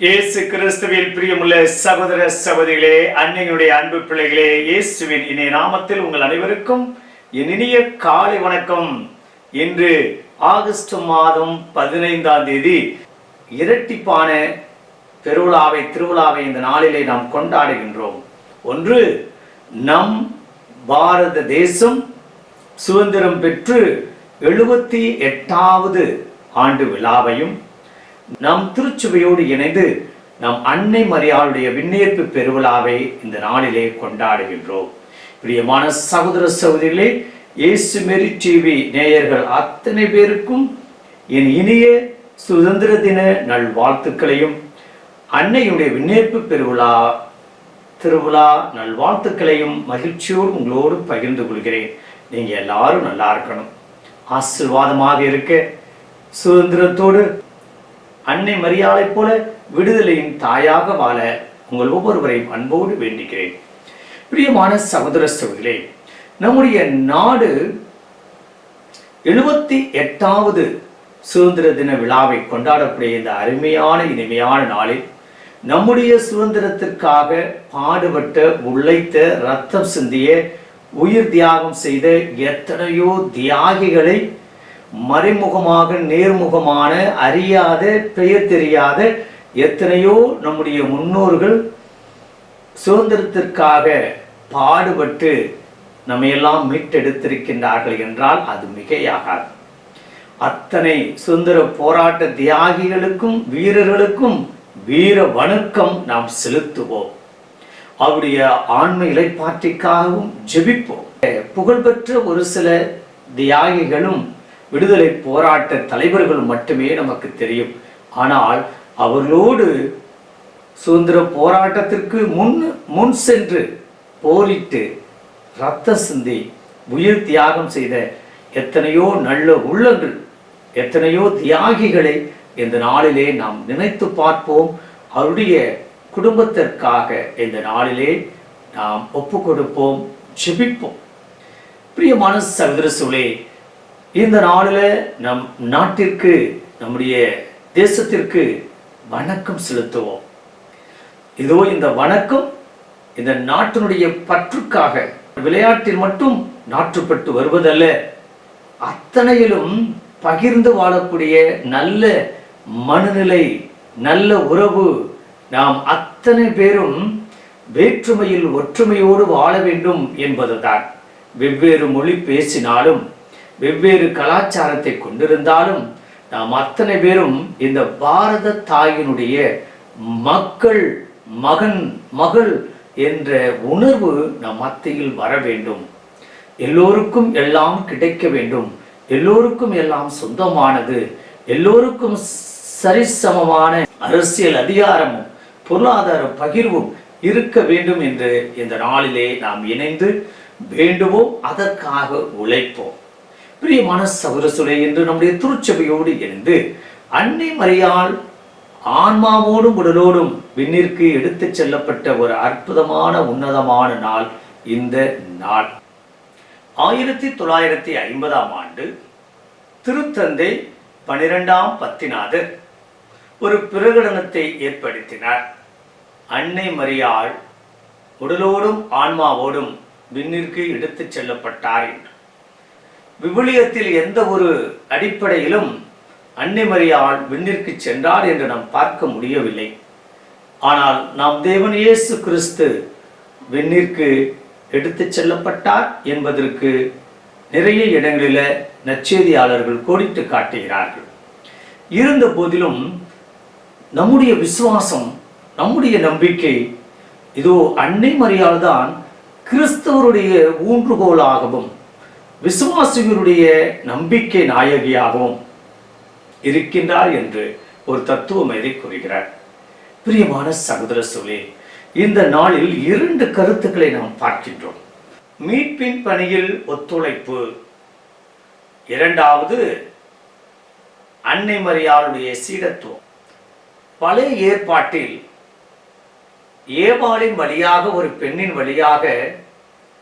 இயேசு கிறிஸ்துவில் பிரியமுள்ள சகோதர சகோதரிகளே அன்னையுடைய அன்பு பிள்ளைகளே இயேசுவின் இணைய நாமத்தில் உங்கள் அனைவருக்கும் என் இனிய காலை வணக்கம். இன்று ஆகஸ்ட் மாதம் பதினைந்தாம் தேதி இரட்டிப்பான பெருவிழாவை திருவிழாவை இந்த நாளிலே நாம் கொண்டாடுகின்றோம். ஒன்று நம் பாரத தேசம் சுதந்திரம் பெற்று எழுபத்தி எட்டாவது ஆண்டு விழாவையும் நம் திருச்சுவையோடு இணைந்து நம் அன்னை மரியாளுடைய விண்ணேற்பு பெருவிழாவை இந்த நாளிலே கொண்டாடுகின்றோம். பிரியமான சகோதர சகோதரிகளே இயேசு மெரி டிவி நேயர்கள் அத்தனை பேருக்கும் என் இனிய சுதந்திர தின நல்வாழ்த்துக்களையும் அன்னையுடைய விண்ணேற்பு பெருவிழா திருவிழா நல்வாழ்த்துக்களையும் மகிழ்ச்சியோடு உங்களோடு பகிர்ந்து கொள்கிறேன். நீங்கள் எல்லாரும் நல்லா இருக்கணும். ஆசீர்வாதமாக இருக்க சுதந்திரத்தோடு அன்னை மரியாதை போல விடுதலையின் தாயாக வாழ உங்கள் ஒவ்வொருவரையும் அன்போடு வேண்டிக்கிறேன். பிரியமான சகோதர சகோதரிகளே நம்முடைய நாடு எழுபத்தி எட்டாவது சுதந்திர தின விழாவை கொண்டாடக்கூடிய இந்த அருமையான இனிமையான நாளில் நம்முடைய சுதந்திரத்திற்காக பாடுபட்ட உழைத்த ரத்தம் சிந்திய உயிர் தியாகம் செய்த எத்தனையோ தியாகிகளை மறைமுகமாக நேர்முகமான அறியாத பெயர் தெரியாத எத்தனையோ நம்முடைய முன்னோர்கள் சுதந்திரத்திற்காக பாடுபட்டு நம்மையெல்லாம் மீட்டெடுத்திருக்கின்றார்கள் என்றால் அது மிகையாகாது. அத்தனை சுதந்திர போராட்ட தியாகிகளுக்கும் வீரர்களுக்கும் வீர வணக்கம் நாம் செலுத்துவோம். அவருடைய ஆன்ம இலைப்பாற்றிக்காகவும் ஜெபிப்போம். புகழ்பெற்ற ஒரு சில தியாகிகளும் விடுதலை போராட்ட தலைவர்கள் மட்டுமே நமக்கு தெரியும். ஆனால் அவர்களோடு சுதந்திர போராட்டத்திற்கு முன் முன் சென்று போரிட்டு ரத்த சிந்தி உயிர் தியாகம் செய்த எத்தனையோ நல்ல உள்ளங்கள் எத்தனையோ தியாகிகளை இந்த நாளிலே நாம் நினைத்து பார்ப்போம். அவருடைய குடும்பத்திற்காக இந்த நாளிலே நாம் ஒப்பு கொடுப்போம் ஜெபிப்போம். பிரியமான சகோதர சூழே இந்த நாளில் நம் நாட்டிற்கு நம்முடைய தேசத்திற்கு வணக்கம் செலுத்துவோம். இதோ இந்த வணக்கம் இந்த நாட்டினுடைய பற்றுக்காக விளையாட்டில் மட்டும் நாற்றுப்பட்டு வருவதல்ல அத்தனையிலும் பகிர்ந்து வாழக்கூடிய நல்ல மனநிலை நல்ல உறவு நாம் அத்தனை பேரும் வேற்றுமையில் ஒற்றுமையோடு வாழ வேண்டும் என்பதுதான். வெவ்வேறு மொழி பேசினாலும் வெவ்வேறு கலாச்சாரத்தை கொண்டிருந்தாலும் நாம் அத்தனை பேரும் இந்த பாரத தாயினுடைய மக்கள் மகன் மகள் என்ற உணர்வு நம் மத்தியில் வர வேண்டும். எல்லோருக்கும் எல்லாம் கிடைக்க வேண்டும். எல்லோருக்கும் எல்லாம் சொந்தமானது. எல்லோருக்கும் சரிசமமான அரசியல் அதிகாரமும் பொருளாதார பகிர்வும் இருக்க வேண்டும் என்று இந்த நாளிலே நாம் இணைந்து வேண்டுவோம். அதற்காக உழைப்போம். பிரியமான சகோதரசுலை என்று நம்முடைய திருச்சபையோடு இணைந்து அன்னை மறியால் ஆன்மாவோடும் உடலோடும் விண்ணிற்கு எடுத்துச் செல்லப்பட்ட ஒரு அற்புதமான உன்னதமான நாள் இந்த நாள். ஆயிரத்தி தொள்ளாயிரத்தி ஐம்பதாம் ஆண்டு திருத்தந்தை பனிரெண்டாம் பத்திநாதர் ஒரு பிரகடனத்தை ஏற்படுத்தினார். அன்னை மரியாள் உடலோடும் ஆன்மாவோடும் விண்ணிற்கு எடுத்துச் செல்லப்பட்டார் என்று. விவிலியத்தில் எந்த ஒரு அடிப்படையிலும் அன்னிமரியால் விண்ணிற்கு சென்றார் என்று நாம் பார்க்க முடியவில்லை. ஆனால் நாம் தேவன் இயேசு கிறிஸ்து விண்ணிற்கு எடுத்துச் செல்லப்பட்டார் என்பதற்கு நிறைய இடங்களில் நற்செய்தியாளர்கள் கோடிட்டு காட்டுகிறார்கள். இருந்த போதிலும் நம்முடைய விசுவாசம் நம்முடைய நம்பிக்கை இதோ அன்னை மரியால் தான் கிறிஸ்தவருடைய ஊன்றுகோலாகவும் விசுவாசிகளுடைய நம்பிக்கை நாயகியாகவும் இருக்கின்றார் என்று ஒரு தத்துவம் எதை கூறுகிறார். பிரியமான சகோதர சொல்லே இந்த நாளில் இரண்டு கருத்துக்களை நாம் பார்க்கின்றோம். மீட்பின் பணியில் ஒத்துழைப்பு. இரண்டாவது அன்னை மரியாளுடைய சீடத்துவம். பழைய ஏற்பாட்டில் ஏவாளின் வழியாக ஒரு பெண்ணின் வழியாக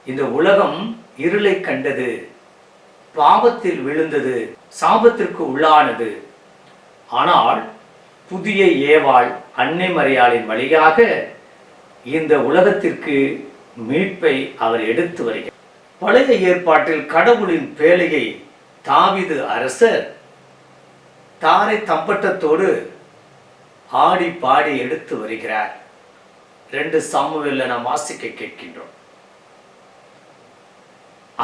இந்த உலகம் இருளை கண்டது பாவத்தில் விழுந்தது சாபத்திற்கு உள்ளானது. ஆனால் புதிய ஏவாள் அன்னை மறையாளின் வழியாக இந்த உலகத்திற்கு மீட்பை அவர் எடுத்து வருகிறார். பழைய ஏற்பாட்டில் கடவுளின் பேழையை தாவிது அரசர் தாரை தம்பட்டத்தோடு ஆடி பாடி எடுத்து வருகிறார். ரெண்டு சாமுவேல்ல நாம் வாசிக்க கேட்கின்றோம்.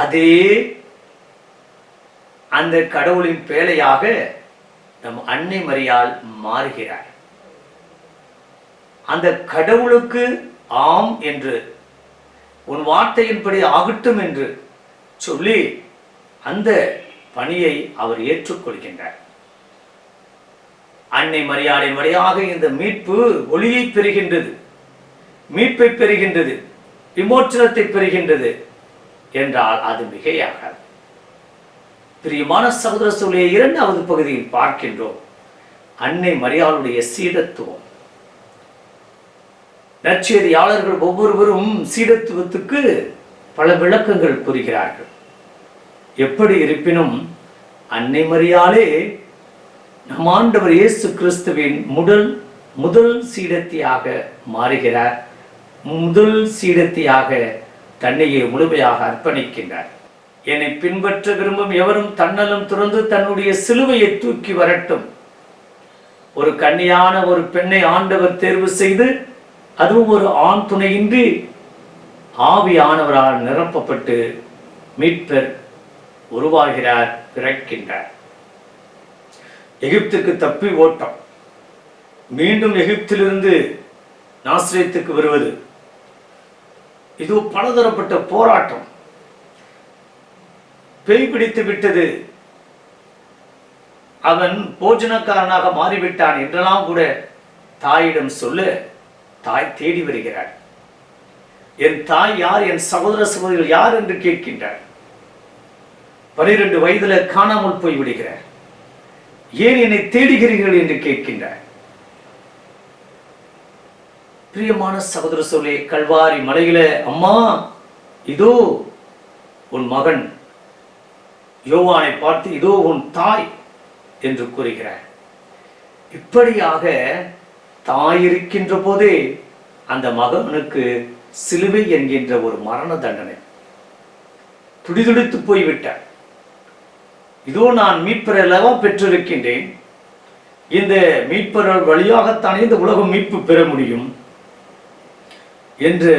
அதே அந்த கடவுளின் பேழையாக நம் அன்னை மரியால் மாறுகிறார். அந்த கடவுளுக்கு ஆம் என்று உன் வார்த்தையின்படி ஆகட்டும் என்று சொல்லி அந்த பணியை அவர் ஏற்றுக்கொள்கின்றார். அன்னை மரியாளின் வழியாக இந்த மீட்பு ஒளியை பெறுகின்றது மீட்பை பெறுகின்றது விமோச்சனத்தை பெறுகின்றது. என்றால் அது மிகையாகாது. பிரியமான சகோதர சொல்லிய இரண்டாவது பகுதியில் பார்க்கின்றோம். அன்னை மரியாளுடைய சீடத்துவம். நற்செய்தியாளர்கள் ஒவ்வொருவரும் சீடத்துவத்துக்கு பல விளக்கங்கள் புரிகிறார்கள். எப்படி இருப்பினும் அன்னை மரியாளே நம் ஆண்டவர் இயேசு கிறிஸ்துவின் முதல் முதல் சீடத்தியாக மாறுகிறார். முதல் சீடத்தியாக தன்னையே முழுமையாக அர்ப்பணிக்கின்றார். என்னை பின்பற்ற விரும்பும் எவரும் தன்னலும் துறந்து தன்னுடைய சிலுவையை தூக்கி வரட்டும். ஒரு கன்னியான ஒரு பெண்ணை ஆண்டவர் தேர்வு செய்து அதுவும் ஒரு ஆண் துணையின்றி ஆவியானவரால் நிரப்பப்பட்டு மீட்பர் உருவாகிறார் பிறக்கின்றார். எகிப்துக்கு தப்பி ஓட்டம். மீண்டும் எகிப்திலிருந்து நாசிரியத்துக்கு வருவது இது பலதரப்பட்ட போராட்டம். பேய் பிடித்து விட்டது. அவன் போஜனக்காரனாக மாறிவிட்டான் என்றெல்லாம் கூட தாயிடம் சொல்ல தாய் தேடி வருகிறாள். என் தாய் யார்? என் சகோதர சகோதரிகள் யார் என்று கேட்கின்றார் பனிரெண்டு வயதுல காணாமல் போய் விடுகிறார் ஏன் என்னை தேடுகிறீர்கள் என்று கேட்கின்றார் பிரியமான சகோதர சொல்லே கல்வாரி மலையில அம்மா இதோ உன் மகன். யோவானை பார்த்து இதோ உன் தாய் என்று கூறுகிறார். இப்படியாக தாய் இருக்கின்ற போதே அந்த மகனுக்கு சிலுவை என்கின்ற ஒரு மரண தண்டனை. துடிதுடித்து போய்விட்டார். இதோ நான் மீட்பரெல்லாம் பெற்றிருக்கின்றேன். இந்த மீட்பர் வழியாகத்தானே இந்த உலகம் மீட்பு பெற முடியும்? என்று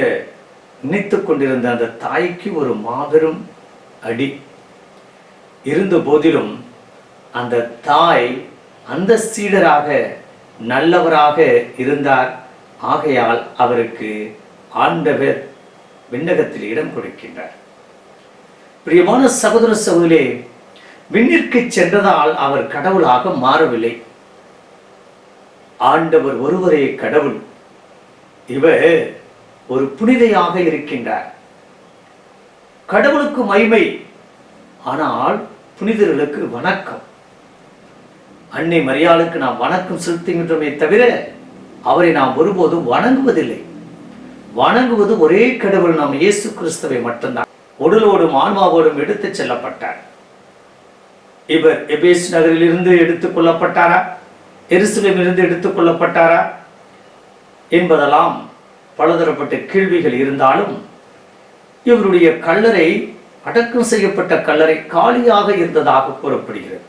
நினைத்துக் கொண்டிருந்த அந்த தாய்க்கு ஒரு மாபெரும் அடி. இருந்த போதிலும் அந்த தாய் அந்த சீடராக நல்லவராக இருந்தார். ஆகையால் அவருக்கு ஆண்டவர் விண்ணகத்தில் இடம் கொடுக்கின்றார். பிரியமான சகோதர சகோதரே விண்ணிற்கு சென்றதால் அவர் கடவுளாக மாறவில்லை. ஆண்டவர் ஒருவரே கடவுள். இவர் ஒரு புனிதையாக இருக்கின்றார். கடவுளுக்கு மைமை ஆனால் புனிதர்களுக்கு வணக்கம். அன்னை மரியாளுக்கு நாம் வணக்கம் செலுத்துகின்றோமே தவிர அவரை நாம் ஒருபோதும் வணங்குவதில்லை. வணங்குவது ஒரே கடவுள் நாம் இயேசு கிறிஸ்துவை மட்டும்தான். உடலோடும் ஆன்மாவோடும் எடுத்துச் செல்லப்பட்டார். இவர் எபேஸ் நகரிலிருந்து எடுத்துக் கொள்ளப்பட்டாரா? எருசலேமிலிருந்து எடுத்துக் கொள்ளப்பட்டாரா? என்பதெல்லாம் பலதரப்பட்ட கேள்விகள் இருந்தாலும் இவருடைய கல்லறை அடக்கம் செய்யப்பட்ட கல்லறை காலியாக இருந்ததாக கூறப்படுகிறது.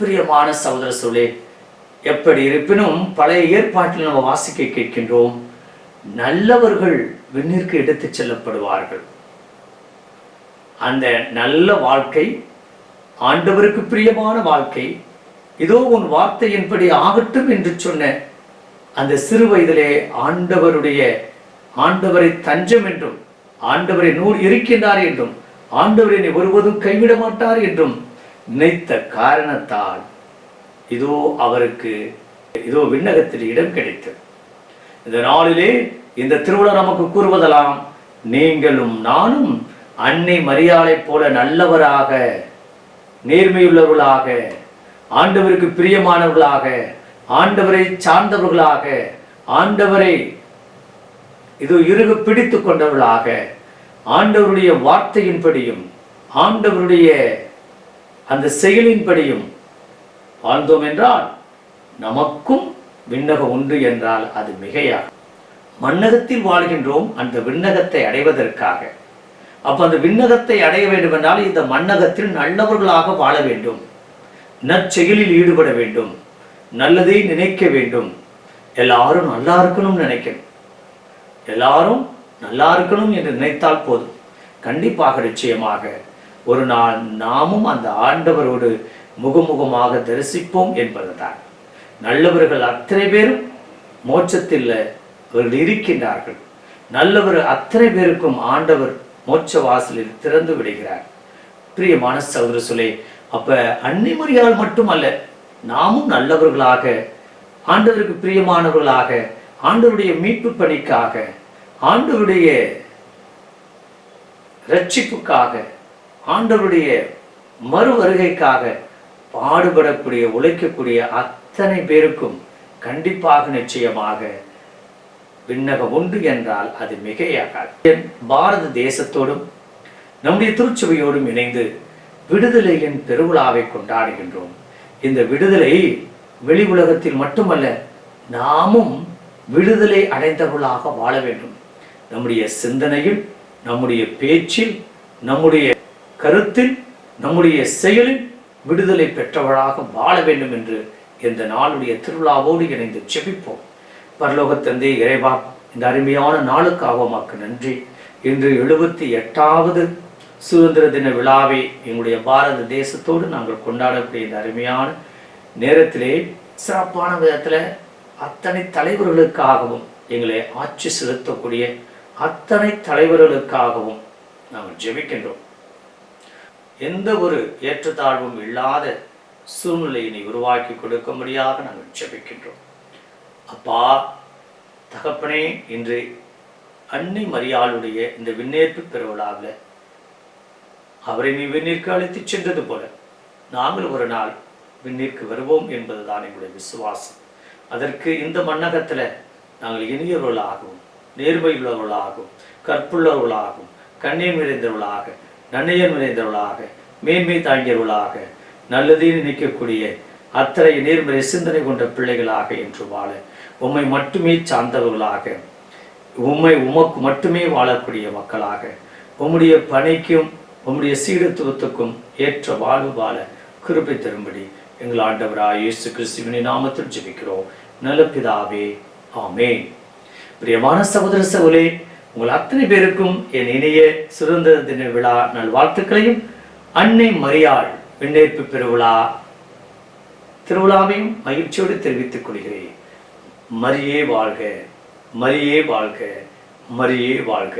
பிரியமான சகோதர சொல்லே எப்படி இருப்பினும் பழைய ஏற்பாட்டில் நம்ம வாசிக்க கேட்கின்றோம் நல்லவர்கள் விண்ணிற்கு எடுத்துச் செல்லப்படுவார்கள். அந்த நல்ல வாழ்க்கை ஆண்டவருக்கு பிரியமான வாழ்க்கை இதோ உன் வார்த்தையின்படி ஆகட்டும் என்று சொன்ன அந்த சிறு வயதிலே ஆண்டவருடைய ஆண்டவரை தஞ்சம் என்றும் ஆண்டவரை நூல் இருக்கின்றார் என்றும் ஆண்டவரை என்னை ஒருவதும் கைவிட மாட்டார் என்றும் நினைத்த காரணத்தால் இதோ அவருக்கு இதோ விண்ணகத்தில் இடம் கிடைத்தது. இந்த நாளிலே இந்த திருவிழா நமக்கு கூறுவதெல்லாம் நீங்களும் நானும் அன்னை மரியாதை போல நல்லவராக நேர்மையுள்ளவர்களாக ஆண்டவருக்கு பிரியமானவர்களாக ஆண்டவரை சார்ந்தவர்களாக ஆண்டவரை இது இறுக பிடித்து கொண்டவர்களாக ஆண்டவருடைய வார்த்தையின்படியும் ஆண்டவருடைய அந்த செயலின்படியும் வாழ்ந்தோம் என்றால் நமக்கும் விண்ணகம் உண்டு என்றால் அது மிகையா மண்ணகத்தில் வாழ்கின்றோம் அந்த விண்ணகத்தை அடைவதற்காக. அப்போ அந்த விண்ணகத்தை அடைய வேண்டுமென்றால் இந்த மண்ணகத்தில் நல்லவர்களாக வாழ வேண்டும். நற்செயலில் ஈடுபட வேண்டும். நல்லதை நினைக்க வேண்டும். எல்லாரும் நல்லா இருக்கணும்னு நினைக்கணும். எல்லாரும் நல்லா இருக்கணும் என்று நினைத்தால் போதும். கண்டிப்பாக நிச்சயமாக. ஒரு நாள் நாமும் அந்த ஆண்டவரோடு முகமுகமாக தரிசிப்போம் என்பதுதான். நல்லவர்கள் அத்தனை பேரும் மோட்சத்தில் அவர்கள் இருக்கின்றார்கள். நல்லவர் அத்தனை பேருக்கும் ஆண்டவர் மோட்ச வாசலில் திறந்து விடுகிறார். பிரியமான சௌதர சொல்லே அப்ப அன்னிமறியால் மட்டுமல்ல நாமும் நல்லவர்களாக ஆண்டவருக்கு பிரியமானவர்களாக ஆண்டவருடைய மீட்பு பணிக்காக ஆண்டவருடைய ரட்சிப்புக்காக ஆண்டவருடைய மறு வருகைக்காக பாடுபடக்கூடிய உழைக்கக்கூடிய அத்தனை பேருக்கும் கண்டிப்பாக நிச்சயமாக விண்ணகம் உண்டு என்றால் அது மிகையாகாது. பாரத தேசத்தோடும் நம்முடைய திருச்சபையோடும் இணைந்து விடுதலையின் பெருவிழாவை கொண்டாடுகின்றோம். இந்த விடுதலை வெளி உலகத்தில் மட்டுமல்ல நாமும் விடுதலை அடைந்தவர்களாக வாழ வேண்டும். நம்முடைய சிந்தனையில் நம்முடைய பேச்சில் நம்முடைய கருத்தில் நம்முடைய செயலில் விடுதலை பெற்றவர்களாக வாழ வேண்டும் என்று இந்த நாளுடைய திருவிழாவோடு இணைந்து செபிப்போம். பரலோக இறைவா இந்த அருமையான நாளுக்காக உமக்கு நன்றி. இன்று எழுபத்தி எட்டாவது சுதந்திர தின விழாவை எங்களுடைய பாரத தேசத்தோடு நாங்கள் கொண்டாடக்கூடிய இந்த அருமையான நேரத்திலே சிறப்பான விதத்தில் அத்தனை தலைவர்களுக்காகவும் எங்களை ஆட்சி செலுத்தக்கூடிய அத்தனை தலைவர்களுக்காகவும் நாங்கள் ஜெபிக்கின்றோம். எந்த ஒரு ஏற்றத்தாழ்வும் இல்லாத சூழ்நிலையினை உருவாக்கி கொடுக்கும்படியாக நாங்கள் ஜெபிக்கின்றோம். அப்பா தகப்பனே இன்று அன்னை மரியாளுடைய இந்த விண்ணேற்பு பெருவிழாவில் அவரை நீ விண்ணிற்கு அழைத்துச் சென்றது போல. நாங்கள் ஒரு நாள் விண்ணிற்கு வருவோம் என்பதுதான் எங்களுடைய விசுவாசம். அதற்கு இந்த மண்ணகத்தில் நாங்கள் இனியவர்களாகவும் நேர்மையுள்ளவர்களாகவும் கற்புள்ளவர்களாகவும் கண்ணீர் நிறைந்தவர்களாக நன்னையன் நிறைந்தவர்களாக மேன்மை தாங்கியவர்களாக நல்லதே நினைக்கக்கூடிய அத்தனை நேர்மறை சிந்தனை கொண்ட பிள்ளைகளாக என்று வாழ உம்மை மட்டுமே சார்ந்தவர்களாக உம்மை உமக்கு மட்டுமே வாழக்கூடிய மக்களாக உம்முடைய பணிக்கும் உம்முடைய சீடத்துவத்துக்கும் ஏற்ற வாழ்வு வாழ கிருப்பை தரும்படி எங்கள் ஆண்டவராய் இயேசு கிறிஸ்துவின் நாமத்தில் ஜெபிக்கிறோம். நல்ல பிதாவே ஆமே பிரியமான சகோதர சகோலே உங்கள் அத்தனை பேருக்கும் என் இணைய சுதந்திர தின விழா நல்வாழ்த்துக்களையும் அன்னை மரியாள் விண்ணேற்பு பெருவிழா திருவிழாவையும் மகிழ்ச்சியோடு தெரிவித்துக் கொள்கிறேன். மரியே வாழ்க மரியே வாழ்க மரியே வாழ்க.